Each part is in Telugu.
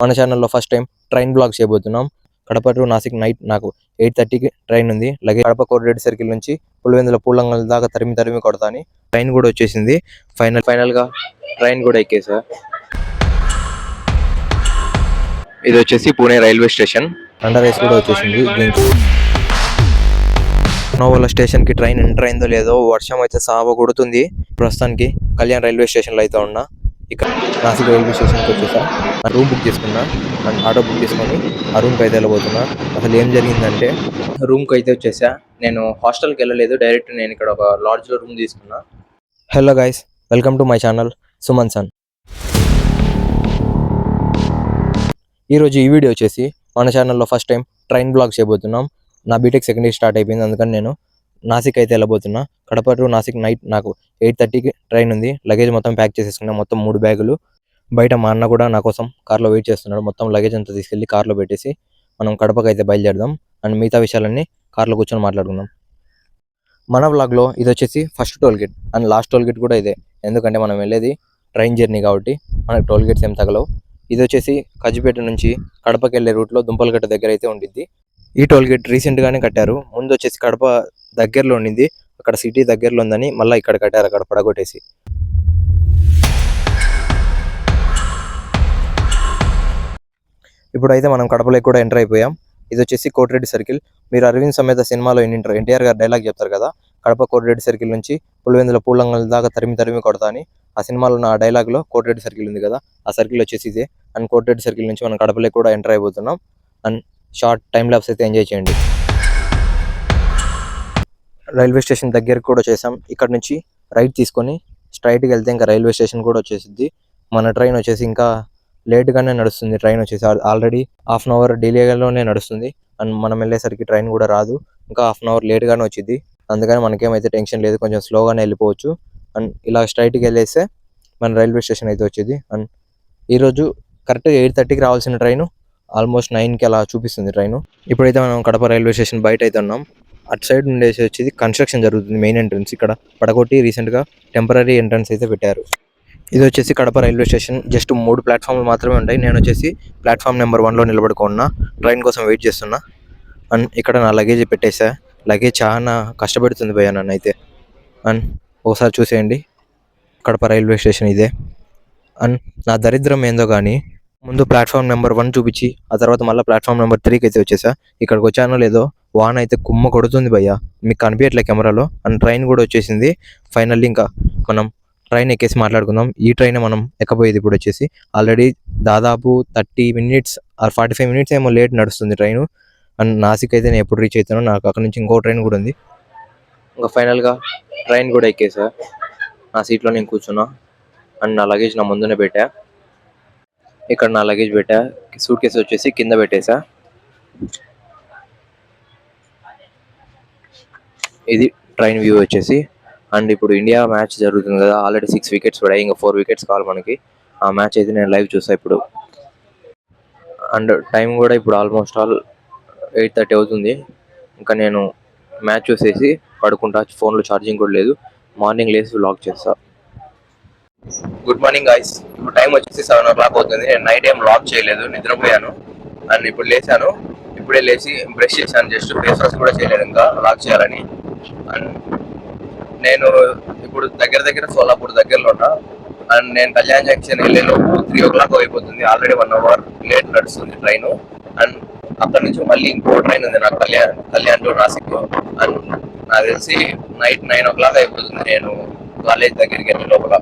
మన ఛానల్లో ఫస్ట్ టైం ట్రైన్ బ్లాగ్ చేయబోతున్నాం. కడప టు నాసిక్ నైట్ నాకు ఎయిట్ థర్టీకి ట్రైన్ ఉంది. లగే కడప కోరిడేటి సర్కిల్ నుంచి పులివెందుల పూలంగల్ దాకా తరిమి తరిమి కొడతాని ట్రైన్ కూడా వచ్చేసింది. ఫైనల్ ఫైనల్గా ట్రైన్ కూడా ఎక్కేసా. ఇది వచ్చేసి Pune railway station under rice కూడా వచ్చేసింది. దీనికి నోవల స్టేషన్కి ట్రైన్ ఎంటర్ అయిందో లేదో వర్షం అయితే సావ కొడుతుంది. ప్రస్తుతానికి కళ్యాణ్ రైల్వే స్టేషన్లో అయితే ఉన్నా. ఇక్కడ నాసిక్ రైల్వే స్టేషన్కి వచ్చేసా రూమ్ బుక్ చేసుకున్నా అండ్ ఆటో బుక్ చేసుకొని ఆ రూమ్కి అయితే వెళ్ళబోతున్నా. అసలు ఏం జరిగిందంటే రూమ్కి అయితే వచ్చేసా. నేను హాస్టల్కి వెళ్ళలేదు డైరెక్ట్ నేను ఇక్కడ ఒక లాడ్జ్లో రూమ్ తీసుకున్నా. Hello guys welcome to my channel Suman sun ఈరోజు ఈ వీడియో వచ్చేసి మన ఛానల్లో ఫస్ట్ టైం ట్రైన్ బ్లాగ్ చేయబోతున్నాం. నా బీటెక్ సెకండ్ ఇయర్ స్టార్ట్ అయిపోయింది అందుకని నేను నాసిక్ అయితే వెళ్ళబోతున్నా. కడప టు నాసిక్ నైట్ నాకు ఎయిట్ థర్టీకి ట్రైన్ ఉంది. లగేజ్ మొత్తం ప్యాక్ చేసేసుకున్నా. మొత్తం మూడు బ్యాగులు. బయట మా అన్న కూడా నా కోసం కార్లో వెయిట్ చేస్తున్నాడు. మొత్తం లగేజ్ అంతా తీసుకెళ్ళి కార్లో పెట్టేసి మనం కడపకి అయితే బయలుదేరదాం. అండ్ మిగతా విషయాలన్నీ కార్లో కూర్చొని మాట్లాడుకుందాం. మన వ్లాగ్లో ఇది వచ్చేసి first toll gate and last toll gate కూడా ఇదే. ఎందుకంటే మనం వెళ్ళేది ట్రైన్ జర్నీ కాబట్టి మనకు టోల్ గేట్స్ ఏం తగలవు. ఇది వచ్చేసి కజిపేట నుంచి కడపకి వెళ్ళే రూట్లో దుంపలగట్ట దగ్గర అయితే ఉండిద్ది. ఈ టోల్ గేట్ రీసెంట్ గానే కట్టారు. ముందు వచ్చేసి కడప దగ్గరలో ఉండింది. అక్కడ సిటీ దగ్గరలో ఉందని మళ్ళీ ఇక్కడ కట్టారు అక్కడ పడగొట్టేసి. ఇప్పుడైతే మనం కడపలోకి కూడా ఎంటర్ అయిపోయాం. ఇది వచ్చేసి కోటిరెడ్డి సర్కిల్. మీరు అరవింద్ సమేత సినిమాలో ఎన్నింటారు ఎన్టీఆర్ గారు డైలాగ్ చెప్తారు కదా కడప కోటిరెడ్డి సర్కిల్ నుంచి పులివెందుల పూలంగల్ దాకా తరిమి తరిమి కొడతా అని ఆ సినిమాలో నా డైలాగ్లో కోటిరెడ్డి సర్కిల్ ఉంది కదా ఆ సర్కిల్ వచ్చేసి ఇదే. అండ్ కోటిరెడ్డి సర్కిల్ నుంచి మనం కడపలోకి కూడా ఎంటర్ అయిపోతున్నాం. అండ్ షార్ట్ టైం ల్యాబ్స్ అయితే ఎంజాయ్ చేయండి. రైల్వే స్టేషన్ దగ్గరకు కూడా చేసాం ఇక్కడ నుంచి రైట్ తీసుకొని స్ట్రైట్కి వెళ్తే ఇంకా రైల్వే స్టేషన్ కూడా వచ్చేసింది మన ట్రైన్ వచ్చేసి ఇంకా లేట్గానే నడుస్తుంది. ట్రైన్ వచ్చేసి ఆల్రెడీ హాఫ్ అన్ అవర్ డిలేలోనే నడుస్తుంది. అండ్ మనం వెళ్ళేసరికి ట్రైన్ కూడా రాదు. ఇంకా హాఫ్ అన్ అవర్ లేట్గానే వచ్చింది అందుకని మనకేమైతే టెన్షన్ లేదు. కొంచెం స్లోగానే వెళ్ళిపోవచ్చు. అండ్ ఇలా స్ట్రైట్కి వెళ్ళేస్తే మన రైల్వే స్టేషన్ అయితే వచ్చేది. అండ్ ఈరోజు కరెక్ట్గా ఎయిట్ థర్టీకి రావాల్సిన ట్రైను ఆల్మోస్ట్ నైన్కి అలా చూపిస్తుంది ట్రైన్. ఇప్పుడైతే మనం కడప రైల్వే స్టేషన్ బయట అయితే ఉన్నాం. అటు సైడ్ ఉండేసి వచ్చేది కన్స్ట్రక్షన్ జరుగుతుంది మెయిన్ ఎంట్రన్స్ ఇక్కడ. పడగొట్టి రీసెంట్గా టెంపరీ ఎంట్రన్స్ అయితే పెట్టారు. ఇది వచ్చేసి కడప రైల్వే స్టేషన్. జస్ట్ మూడు ప్లాట్ఫామ్లు మాత్రమే ఉంటాయి. నేను వచ్చేసి ప్లాట్ఫామ్ నెంబర్ వన్లో నిలబడుకున్నా. ట్రైన్ కోసం వెయిట్ చేస్తున్నా. అండ్ ఇక్కడ నా లగేజ్ పెట్టేసా. లగేజ్ చాలా కష్టపెడుతుంది భయ్య నన్ను అయితే. అండ్ ఒకసారి చూసేయండి. కడప రైల్వే స్టేషన్ ఇదే. అండ్ నా దరిద్రం ఏందో కానీ ముందు ప్లాట్ఫామ్ నెంబర్ వన్ చూపించి ఆ తర్వాత మళ్ళీ ప్లాట్ఫామ్ నెంబర్ త్రీకి అయితే వచ్చేసా. ఇక్కడికి వచ్చానో లేదో వాన్ అయితే కుమ్మ కొడుతుంది భయ్య. మీకు కనిపించట్లే కెమెరాలో. అండ్ ట్రైన్ కూడా వచ్చేసింది. ఫైనల్లీ ఇంకా మనం ట్రైన్ ఎక్కేసి మాట్లాడుకుందాం. ఈ ట్రైన్ మనం ఎక్కబోయేది ఇప్పుడు వచ్చేసి ఆల్రెడీ దాదాపు thirty minutes or forty five minutes ఏమో లేట్ నడుస్తుంది ట్రైన్. అండ్ నాసిక్ అయితే నేను ఎప్పుడు రీచ్ అవుతానో నాకు అక్కడ నుంచి ఇంకో ట్రైన్ కూడా ఉంది. ఇంకా ఫైనల్గా ట్రైన్ కూడా ఎక్కేసా. నా సీట్లో నేను కూర్చున్నా. అండ్ నా లగేజ్ నా ముందునే పెట్టా. ఇక్కడ నా లగేజ్ పెట్టా. సూట్ కేసు వచ్చేసి కింద పెట్టేసా. ఇది ట్రైన్ వ్యూ వచ్చేసి. అండ్ ఇప్పుడు ఇండియా మ్యాచ్ జరుగుతుంది కదా ఆల్రెడీ సిక్స్ వికెట్స్ పడాయి ఇంకా ఫోర్ వికెట్స్ కావాలి మనకి. ఆ మ్యాచ్ అయితే నేను లైవ్ చూసా ఇప్పుడు. అండ్ టైం కూడా ఇప్పుడు ఆల్మోస్ట్ ఆల్ ఎయిట్ థర్టీ అవుతుంది. ఇంకా నేను మ్యాచ్ చూసేసి పడుకుంటా ఫోన్లో ఛార్జింగ్ కూడా లేదు. మార్నింగ్ లేసి వ్లాగ్ చేస్తాను గుడ్ మార్నింగ్ గాయస్. ఇప్పుడు టైం వచ్చేసి సెవెన్ ఓ క్లాక్ అవుతుంది. నేను నైట్ ఏం లాక్ చేయలేదు. నిద్రపోయాను. అండ్ ఇప్పుడు లేచాను. ఇప్పుడే లేచి బ్రష్ చేశాను. జస్ట్ ఫేస్ వాష్ కూడా చేయలేదు ఇంకా. లాక్ చేయాలని. అండ్ నేను ఇప్పుడు దగ్గర దగ్గర సోలాపూర్ దగ్గరలో ఉన్నా. అండ్ నేను కళ్యాణ్ జంక్షన్ వెళ్ళేలోపు త్రీ ఓ క్లాక్ అయిపోతుంది. ఆల్రెడీ వన్ అవర్ లేట్ నడుస్తుంది ట్రైన్. అండ్ అక్కడ నుంచి మళ్ళీ ఇంకో ట్రైన్ ఉంది నాకు కళ్యాణ్ కళ్యాణ్ టు నాసిక్. అండ్ నాకు తెలిసి నైట్ నైన్ ఓ క్లాక్ అయిపోతుంది. నేను కాలేజ్ దగ్గరికి వెళ్ళే లోపల.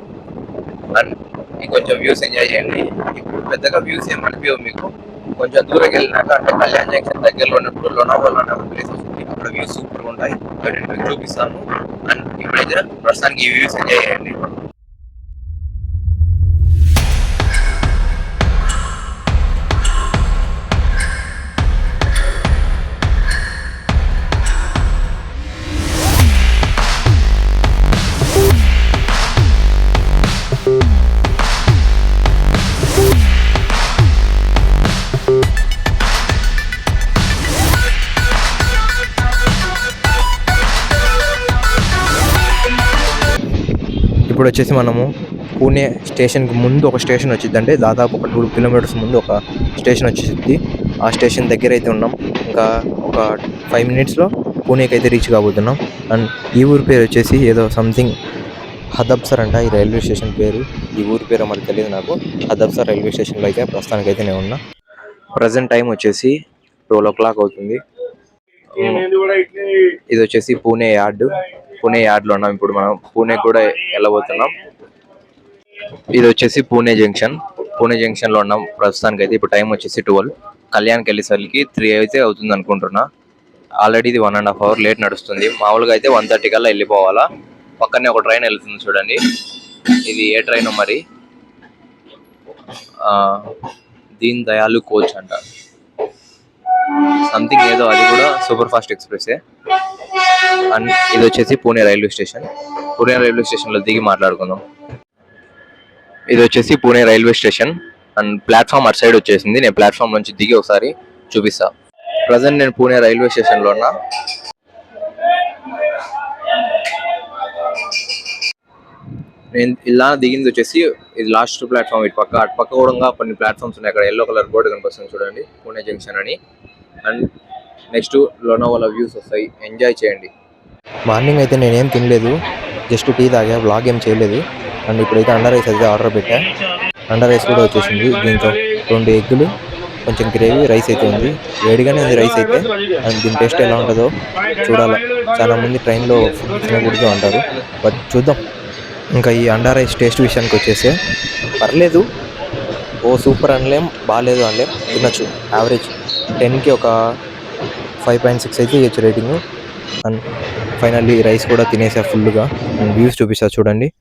అండ్ ఇంకొంచెం వ్యూస్ ఎంజాయ్ చేయండి. ఇప్పుడు పెద్దగా వ్యూస్ ఏం అనిపించవు మీకు. కొంచెం దూరం వెళ్ళినాక అంటే కళ్యాణ్ జంక్షన్ దగ్గరలో ఉన్నప్పుడు లోనావాల్ అనే ప్లేస్ వస్తుంది అక్కడ వ్యూస్ సూపర్గా ఉంటాయి. అక్కడ మీకు చూపిస్తాను. అండ్ ఇప్పుడైతే ప్రస్తుతానికి ఈ వ్యూస్ ఎంజాయ్ చేయండి. ఇప్పుడు వచ్చేసి మనము పూణే స్టేషన్కి ముందు ఒక స్టేషన్ వచ్చింది అంటే దాదాపు ఒక టూ కిలోమీటర్స్ ముందు ఒక స్టేషన్ వచ్చేసింది ఆ స్టేషన్ దగ్గర అయితే ఉన్నాం. ఇంకా ఒక ఫైవ్ మినిట్స్లో పూణేకి అయితే రీచ్ కాబోతున్నాం. అండ్ ఈ ఊరి పేరు వచ్చేసి ఏదో సంథింగ్ హదబ్సర్ అంట ఈ రైల్వే స్టేషన్ పేరు. ఈ ఊరి పేరు మరి తెలియదు నాకు. హదబ్సర్ రైల్వే స్టేషన్లో అయితే ప్రస్తుతానికి అయితే నేను ఉన్నా. ప్రజెంట్ టైం వచ్చేసి ట్వెల్వ్ ఓ క్లాక్ అవుతుంది. ఇది వచ్చేసి పూణే యార్డ్. పూణే యార్డ్లో ఉన్నాం. ఇప్పుడు మనం పూణే కూడా వెళ్ళబోతున్నాం. ఇది వచ్చేసి పూణే జంక్షన్. పూణే జంక్షన్లో ఉన్నాం. ప్రస్తుతానికి అయితే ఇప్పుడు టైం వచ్చేసి ట్వెల్వ్. కళ్యాణ్కి వెళ్ళేసరికి త్రీ అయితే అవుతుంది అనుకుంటున్నా. ఆల్రెడీ ఇది one and half hour late నడుస్తుంది. మామూలుగా అయితే వన్ థర్టీ కల్లా వెళ్ళిపోవాలా. పక్కనే ఒక ట్రైన్ వెళ్తుంది చూడండి. ఇది ఏ ట్రైన్ మరి? దీన్ దయాలు కోచ్ అంట. సంథింగ్ ఏదో అది కూడా సూపర్ ఫాస్ట్ ఎక్స్ప్రెస్ అండ్ ఇది వచ్చేసి Pune railway station. Pune railway స్టేషన్లో దిగి మాట్లాడుకుందాం. ఇది వచ్చేసి Pune railway station. And platform అటు సైడ్ వచ్చేసింది. నేను ప్లాట్ఫామ్ నుంచి దిగి ఒకసారి చూపిస్తా. ప్రజెంట్ నేను పూణే రైల్వే స్టేషన్లో ఉన్నా. నేను ఇలా దిగింది వచ్చేసి ఇది లాస్ట్ ప్లాట్ఫామ్ ఇటు పక్క. అటు పక్క కూడా కొన్ని ప్లాట్ఫామ్స్ ఉన్నాయి. అక్కడ ఎల్లో కలర్ బోర్డు కనిపిస్తుంది చూడండి. పూణే జంక్షన్ అని. అండ్ నెక్స్ట్ లోనావాలా వ్యూస్ వస్తాయి. ఎంజాయ్ చేయండి. మార్నింగ్ అయితే నేనేం తినలేదు. జస్ట్ టీ తాగా వ్లాగ్ ఏం చేయలేదు. అండ్ ఇప్పుడైతే అండర్ రైస్ అయితే ఆర్డర్ పెట్టా. అండర్ రైస్ కూడా వచ్చేసింది. దీంతో రెండు ఎగ్గులు కొంచెం గ్రేవీ రైస్ అయితే ఉంది. వేడిగానే ఉంది రైస్ అయితే. అండ్ దీని టేస్ట్ ఎలా ఉంటుందో చూడాలి. చాలా మంది ట్రైన్లో ఫుడ్ తినకూడదు అంటారు. బట్ చూద్దాం. ఇంకా ఈ అండర్ రైస్ టేస్ట్ విషయానికి వచ్చేస్తే పర్లేదు. ఓ సూపర్ అనలేం బాగాలేదు అనలేం. తినచ్చు. యావరేజ్ టెన్కి ఒక ఫైవ్ పాయింట్ సిక్స్ అయితే ఇవ్వచ్చు రేటింగ్. అండ్ ఫైనల్లీ రైస్ కూడా తినేసా ఫుల్గా. అండ్ వ్యూస్ చూపిస్తా చూడండి.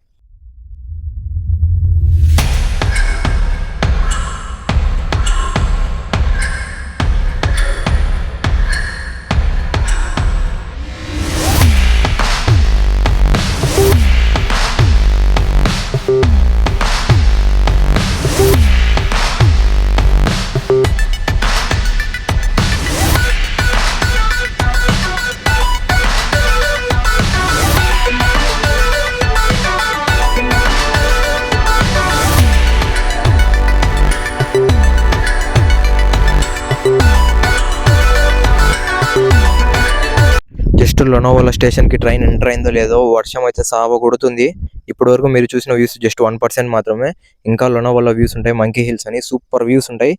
లోనోవాలా స్టేషన్కి ట్రైన్ ఎంటర్ అయిందో లేదో వర్షం అయితే సావ కొడుతుంది. ఇప్పటి వరకు మీరు చూసిన వ్యూస్ జస్ట్ వన్ పర్సెంట్ మాత్రమే. ఇంకా లోనోవాలా వ్యూస్ ఉంటాయి మంకీ హిల్స్ అని సూపర్ వ్యూస్ ఉంటాయి.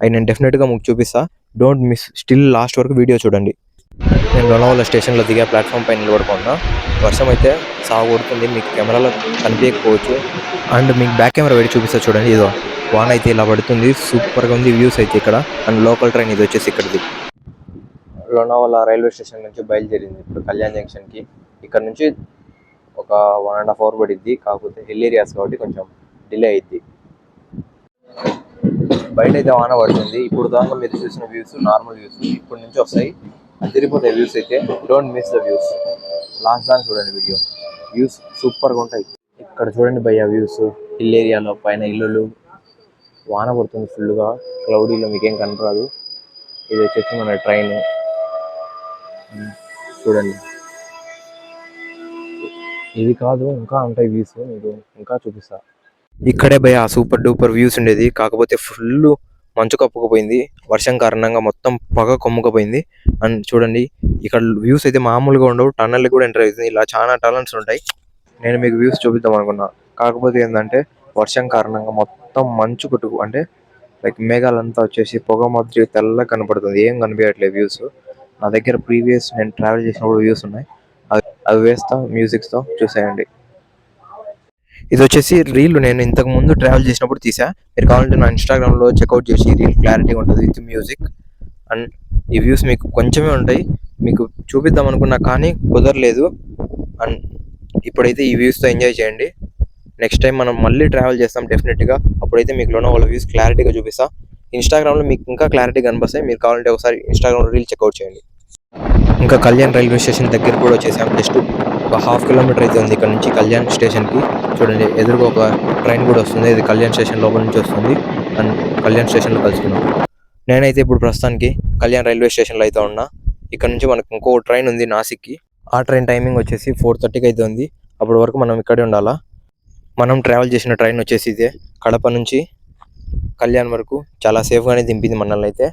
అవి నేను డెఫినెట్గా మీకు చూపిస్తా. డోంట్ మిస్ స్టిల్ లాస్ట్ వరకు వీడియో చూడండి. నేను లోనోవాలా స్టేషన్లో దిగే ప్లాట్ఫామ్ పైన నిలబడుకున్నా. వర్షం అయితే సావ కొడుతుంది మీకు కెమెరాలో కనిపించకపోవచ్చు. అండ్ మీకు బ్యాక్ కెమెరా పెట్టి చూపిస్తా చూడండి. ఇదో వాన్ అయితే ఇలా పడుతుంది. సూపర్గా ఉంది వ్యూస్ అయితే ఇక్కడ. అండ్ లోకల్ ట్రైన్ ఇది వచ్చేసి ఇక్కడిది. లోనావాలా రైల్వే స్టేషన్ నుంచి బయలుదేరింది. ఇప్పుడు కళ్యాణ్ జంక్షన్కి. ఇక్కడ నుంచి ఒక వన్ అండ్ హాఫ్ అవర్ పడిద్ది. కాకపోతే హిల్ ఏరియాస్ కాబట్టి కొంచెం డిలే అయింది బయట అయితే వాన పడుతుంది. ఇప్పుడు దాకా మీరు చూసిన వ్యూస్ నార్మల్ వ్యూస్ ఇప్పటి నుంచి వస్తాయి. తిరిగిపోతాయి వ్యూస్ అయితే. Don't miss the views last దాకా చూడండి వీడియో వ్యూస్ సూపర్గా ఉంటాయి. ఇక్కడ చూడండి భయ్య వ్యూస్ హిల్ ఏరియాలో పైన ఇల్లులు. వాన పడుతుంది ఫుల్గా క్లౌడీలో మీకేం కనపరాదు ఇది వచ్చేసి మన ట్రైన్ చూడండి. ఇది కాదు ఇంకా ఉంటాయి వ్యూస్ మీకు ఇంకా చూపిస్తా. ఇక్కడే భయ సూపర్ డూపర్ వ్యూస్ ఉండేది. కాకపోతే ఫుల్ మంచు కప్పుకుపోయింది. వర్షం కారణంగా మొత్తం పొగ కొమ్ముకుపోయింది. అండ్ చూడండి ఇక్కడ వ్యూస్ అయితే మామూలుగా ఉండవు. టన్నల్ కూడా ఎంటర్ అవుతుంది ఇలా చాలా టనల్స్ ఉంటాయి. నేను మీకు వ్యూస్ చూపిద్దాం అనుకున్నా. కాకపోతే ఏంటంటే వర్షం కారణంగా మొత్తం మంచు కొట్టుకు అంటే లైక్ మేఘాలంతా వచ్చేసి పొగ మాదిరి తెల్లగా కనపడుతుంది. ఏం కనిపించట్లేదు వ్యూస్ నా దగ్గర ప్రీవియస్ నేను ట్రావెల్ చేసినప్పుడు వ్యూస్ ఉన్నాయి. అవి- వేస్తా మ్యూజిక్స్తో చూసేయండి. ఇది వచ్చేసి రీల్ నేను ఇంతకు ముందు ట్రావెల్ చేసినప్పుడు తీసా. మీరు కావాలంటే నా ఇన్స్టాగ్రామ్లో చెక్అవుట్ చేసి రీల్ క్లారిటీ ఉంటుంది విత్ మ్యూజిక్ అండ్ ఈ వ్యూస్ మీకు కొంచెమే ఉంటాయి. మీకు చూపిద్దాం అనుకున్నా కానీ కుదరలేదు. అండ్ ఇప్పుడైతే ఈ వ్యూస్తో ఎంజాయ్ చేయండి. నెక్స్ట్ టైం మనం మళ్ళీ ట్రావెల్ చేస్తాం డెఫినెట్గా. అప్పుడైతే మీకు లోన వాళ్ళ వ్యూస్ క్లారిటీగా చూపిస్తా. ఇన్స్టాగ్రామ్లో మీకు ఇంకా క్లారిటీ కనిపిస్తాయి మీరు కావాలంటే ఒకసారి ఇన్స్టాగ్రామ్లో రీల్ చెక్అవుట్ చేయండి. ఇంకా కళ్యాణ్ రైల్వే స్టేషన్ దగ్గర కూడా వచ్చేసాం. జస్ట్ ఒక హాఫ్ కిలోమీటర్ అయితే ఉంది ఇక్కడ నుంచి కళ్యాణ్ స్టేషన్కి చూడండి ఎదురుగా ఒక ట్రైన్ కూడా వస్తుంది. ఇది కళ్యాణ్ స్టేషన్ లోపల నుంచి వస్తుంది. అండ్ కళ్యాణ్ స్టేషన్లో కలుసుకున్నాం నేనైతే ఇప్పుడు ప్రస్తుతానికి కళ్యాణ్ రైల్వే స్టేషన్లో అయితే ఉన్నా. ఇక్కడ నుంచి మనకు ఇంకో ట్రైన్ ఉంది నాసిక్కి. ఆ ట్రైన్ టైమింగ్ వచ్చేసి ఫోర్ థర్టీకి అయితే ఉంది. అప్పటి వరకు మనం ఇక్కడే ఉండాలా? మనం ట్రావెల్ చేసిన ట్రైన్ వచ్చేసి ఇదే. కడప నుంచి కళ్యాణ్ వరకు చాలా సేఫ్గానే దింపింది మనల్ని అయితే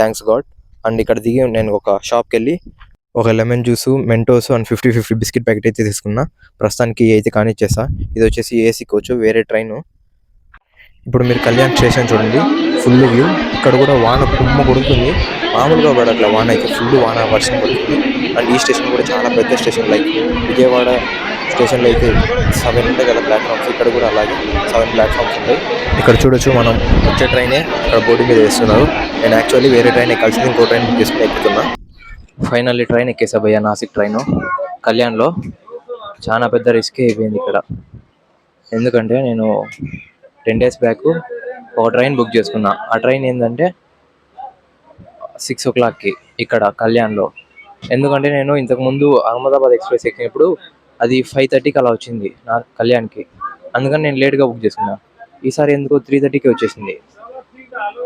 థ్యాంక్స్ గాడ్ అండ్ ఇక్కడ దిగి నేను ఒక షాప్కి వెళ్ళి ఒక lemon juice Mentos and fifty fifty biscuit packet అయితే తీసుకున్నా. ప్రస్తుతానికి అయితే కానిచ్చేసా. ఇది వచ్చేసి ఏసీ కోచ్ వేరే ట్రైన్. ఇప్పుడు మీరు కళ్యాణ్ స్టేషన్ చూడండి. ఫుల్ వ్యూ ఇక్కడ కూడా వాన కుమ్మ కొడుతుంది. మామూలుగా పడట్లే వాన అయితే ఫుల్ వాన వర్షం పడుతుంది. అండ్ ఈ స్టేషన్ కూడా చాలా పెద్ద స్టేషన్ లైక్ విజయవాడ స్టేషన్లో అయితే సెవెన్ ఉంటాయి కదా ప్లాట్ఫామ్స్ ఇక్కడ కూడా అలాగే సెవెన్ ప్లాట్ఫామ్స్ ఉంటాయి. ఇక్కడ చూడొచ్చు మనం వచ్చే ట్రైనే ఇక్కడ బోర్డింగ్ మీద వేస్తున్నారు. నేను యాక్చువల్లీ వేరే ట్రైన్ ఎక్కాల్సింది ఇంకో ట్రైన్ బుక్ చేసుకుని ఎక్కుతున్నా. ఫైనల్లీ ట్రైన్ ఎక్కేసా భయ్యా నాసిక్ ట్రైన్. కళ్యాణ్లో చాలా పెద్ద రిస్క్ అయిపోయింది ఇక్కడ. ఎందుకంటే నేను టెన్ డేస్ బ్యాక్ ఒక ట్రైన్ బుక్ చేసుకున్నా. ఆ ట్రైన్ ఏంటంటే సిక్స్ ఓ క్లాక్కి ఇక్కడ కళ్యాణ్లో. ఎందుకంటే నేను ఇంతకుముందు అహ్మదాబాద్ ఎక్స్ప్రెస్ ఎక్కినప్పుడు అది ఫైవ్ థర్టీకి అలా వచ్చింది నా కళ్యాణ్కి. అందుకని నేను లేట్గా బుక్ చేసుకున్నా. ఈసారి ఎందుకో త్రీ థర్టీకి వచ్చేసింది.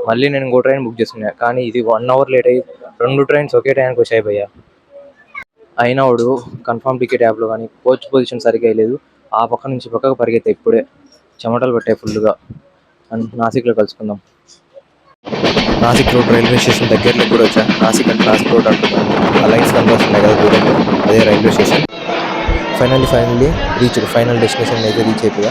మళ్ళీ నేను ఇంకో ట్రైన్ బుక్ చేసుకున్నా. కానీ ఇది వన్ అవర్ లేట్ అయ్యి రెండు ట్రైన్స్ ఒకే టైంకి వచ్చాయి భయ్యా. అయినా వాడు కన్ఫర్మ్ టికెట్ యాప్లో కానీ కోచ్ పొజిషన్ సరిగ్గా వేయలేదు ఆ పక్క నుంచి పక్కకు పరిగెత్తాయి ఇప్పుడే చెమటలు పట్టాయి ఫుల్గా అండ్ నాసిక్లో కలుసుకుందాం. నాసిక్ రోడ్ రైల్వే స్టేషన్ దగ్గరలో కూడా వచ్చా? నాసిక్ అండ్ నాసిక్ రోడ్ అంటున్నాను అలయన్స్ కన్వర్స్ ఉన్నాయి కదా దూరంలో. అదే railway station finally finally reach final destination అయితే రీచ్ అయిపోయా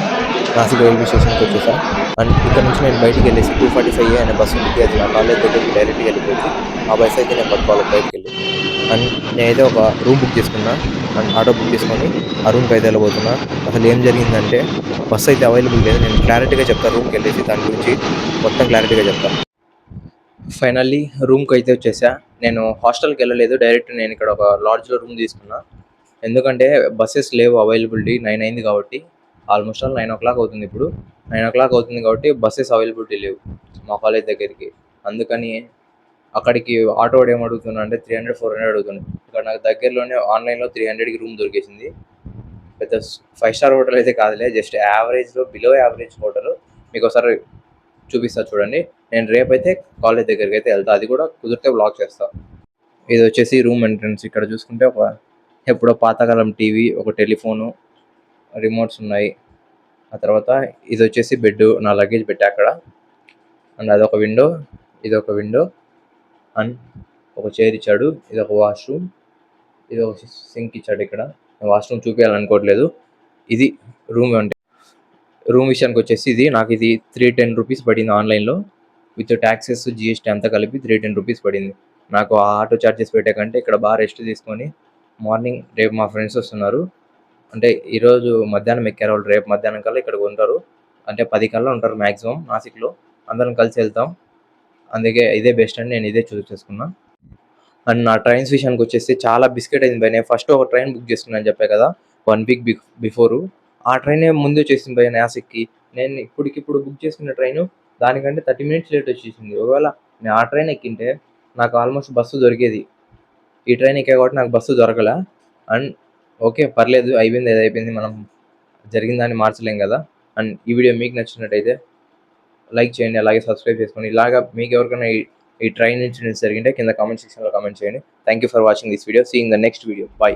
నాసిక్ రైల్వే స్టేషన్కి వచ్చేసా. అండ్ ఇక్కడ నుంచి నేను బయటికి వెళ్ళేసి టూ ఫార్టీ ఫైవ్ అనే బస్సు ఉంది. అది నా కాలేజ్ దగ్గరికి డైరెక్ట్గా వెళ్ళిపోయింది. ఆ బస్ అయితే నేను పట్టుకోవాలి బయటికి వెళ్ళి అండ్ నేనైతే ఒక రూమ్ బుక్ చేసుకున్నా. అండ్ ఆటో బుక్ చేసుకొని ఆ రూమ్కి అయితే వెళ్ళబోతున్నా. అసలు ఏం జరిగిందంటే బస్ అయితే అవైలబుల్ లేదు. నేను క్లారిటీగా చెప్తాను రూమ్కి వెళ్ళేసి దాని గురించి మొత్తం క్లారిటీగా చెప్తాను ఫైనల్లీ రూమ్కి అయితే వచ్చేసా. నేను హాస్టల్కి వెళ్ళలేదు. డైరెక్ట్ నేను ఇక్కడ ఒక లాడ్జ్లో రూమ్ తీసుకున్నా. ఎందుకంటే బస్సెస్ లేవు అవైలబిలిటీ నైన్ అయింది కాబట్టి almost all nine o'clock అవుతుంది ఇప్పుడు. నైన్ ఓ క్లాక్ అవుతుంది కాబట్టి బస్సెస్ అవైలబిలిటీ లేవు మా కాలేజ్ దగ్గరికి. అందుకని అక్కడికి ఆటో వాడు ఏం అడుగుతున్నా అంటే త్రీ హండ్రెడ్ ఫోర్ హండ్రెడ్ అడుగుతున్నాడు ఇక్కడ నాకు దగ్గరలోనే ఆన్లైన్లో త్రీ హండ్రెడ్కి రూమ్ దొరికేసింది. పెద్ద ఫైవ్ స్టార్ హోటల్ అయితే కాదులే జస్ట్ యావరేజ్లో బిలో యావరేజ్ హోటల్ మీకు ఒకసారి చూపిస్తా చూడండి. నేను రేపైతే కాలేజ్ దగ్గరికి అయితే వెళ్తా. అది కూడా కుదిరితే బ్లాక్ చేస్తా. ఇది వచ్చేసి రూమ్ ఎంట్రన్స్ ఇక్కడ చూసుకుంటే ఒక ఎప్పుడో పాతకాలం టీవీ ఒక టెలిఫోను రిమోట్స్ ఉన్నాయి. ఆ తర్వాత ఇది వచ్చేసి బెడ్ నా లగేజ్ పెట్టా అక్కడ. అండ్ అదొక విండో ఇది ఒక విండో. అండ్ ఒక చైర్ ఇచ్చాడు ఇది ఒక వాష్రూమ్. ఇది ఒక సింక్ ఇచ్చాడు ఇక్కడ. వాష్రూమ్ చూపించాలనుకోవట్లేదు ఇది రూమ్ అంటే రూమ్ విషయానికి వచ్చేసి ఇది. నాకు ఇది త్రీ టెన్ రూపీస్ పడింది ఆన్లైన్లో. విత్ ట్యాక్సెస్ జిఎస్టీ అంతా కలిపి త్రీ టెన్ రూపీస్ పడింది. నాకు ఆ ఆటో చార్జెస్ పెట్టే కంటే ఇక్కడ బాగా రెస్ట్ తీసుకొని మార్నింగ్ రేపు మా ఫ్రెండ్స్ వస్తున్నారు. అంటే ఈరోజు మధ్యాహ్నం ఎక్కారు వాళ్ళు. రేపు మధ్యాహ్నం కల్లా ఇక్కడికి ఉంటారు. అంటే పది కల్లా ఉంటారు మ్యాక్సిమం నాసిక్లో. అందరం కలిసి వెళ్తాం. అందుకే ఇదే బెస్ట్ అని నేను ఇదే చూస్ చేసుకున్నా. అండ్ నా ట్రైన్స్ విషయానికి వచ్చేసి చాలా బిస్కెట్ అయింది భయ నేను ఫస్ట్ ఒక ట్రైన్ బుక్ చేసుకున్నాను చెప్పా కదా. వన్ వీక్ బిఫ్ బిఫోరు. ఆ ట్రైనే ముందు వచ్చేసింది భయ నాసిక్కి. నేను ఇప్పటికిప్పుడు బుక్ చేసుకున్న ట్రైన్ దానికంటే థర్టీ మినిట్స్ లేట్ వచ్చేసింది. ఒకవేళ నేను ఆ ట్రైన్ ఎక్కింటే నాకు ఆల్మోస్ట్ బస్సు దొరికేది. ఈ ట్రైన్ ఎక్కా కాబట్టి నాకు బస్సు దొరకలే. అండ్ ఓకే పర్లేదు అయిపోయింది ఏది అయిపోయింది మనం జరిగిన దాన్ని మార్చలేం కదా. అండ్ ఈ వీడియో మీకు నచ్చినట్టయితే లైక్ చేయండి అలాగే సబ్స్క్రైబ్ చేసుకోండి. ఇలాగా మీకు ఎవరికైనా ఈ- ఈ ట్రైన్ ఇన్సిడెంట్స్ జరిగింటే కింద కామెంట్ సెక్షన్లో కామెంట్ చేయండి. Thank you for watching this video see in the next video bye